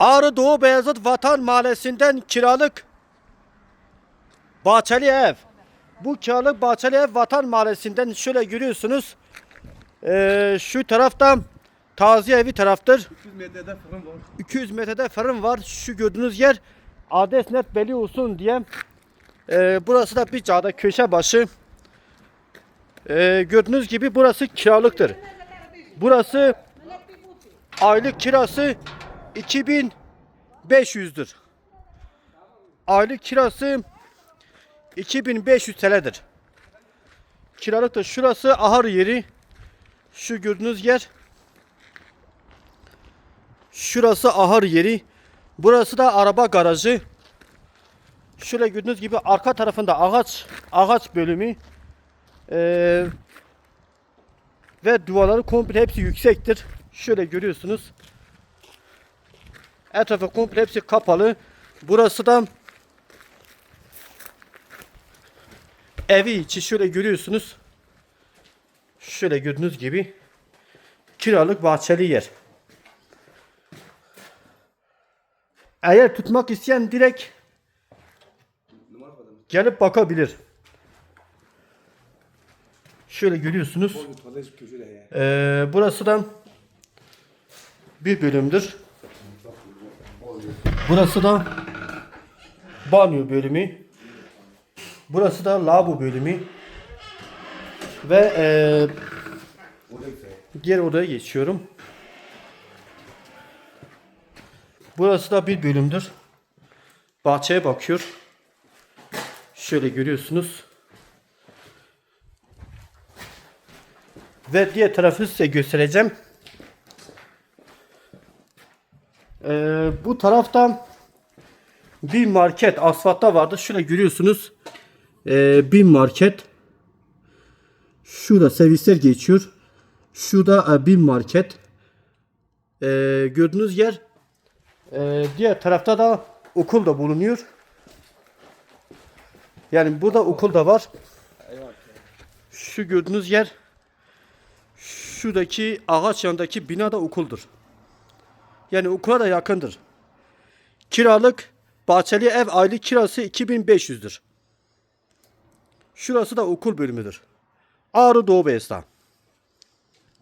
Ağrı Doğu Beyazıt Vatan Mahallesi'nden kiralık bahçeli ev. Bu kiralık bahçeli ev Vatan Mahallesi'nden şöyle görüyorsunuz. Ee, şu tarafta taziye evi taraftır. 100 metrede fırın var. 200 metrede fırın var. Şu gördüğünüz yer adres net belli olsun diye. Ee, burası da bir cada köşe başı. Ee, gördüğünüz gibi burası kiralıktır. Burası aylık kirası 2500'dür. Aylık kirası 2500 TL'dir. Kiralıktır. Şurası ahır yeri. Şu gördüğünüz yer Şurası ahır yeri. Burası da araba garajı. Şöyle gördüğünüz gibi arka tarafında ağaç ağaç bölümü. Ee, ve duvarları komple hepsi yüksektir. Şöyle görüyorsunuz. Etrafı komple hepsi kapalı. Burası da evi içi şöyle görüyorsunuz. Şöyle gördüğünüz gibi kiralık bahçeli yer. Eğer tutmak isteyen direkt gelip bakabilir. Şöyle görüyorsunuz. Ee, burası da bir bölümdür. Burası da banyo bölümü. Burası da lavabo bölümü. Ve güzel. diğer odaya geçiyorum. Burası da bir bölümdür. Bahçeye bakıyor. Şöyle görüyorsunuz. Ve diğer tarafı size göstereceğim. Ee, bu tarafta bir market asfaltta vardı. Şöyle görüyorsunuz. Ee, bir market. Şurada servisler geçiyor. Şurada e, bir market. Ee, gördüğünüz yer ee, diğer tarafta da okul da bulunuyor. Yani burada okul da var. Şu gördüğünüz yer şuradaki ağaç yanındaki bina da okuldur. Yani okula da yakındır. Kiralık bahçeli ev aylık kirası 2500'dür. Şurası da okul bölümüdür. Ağrı Doğu Beyazıt.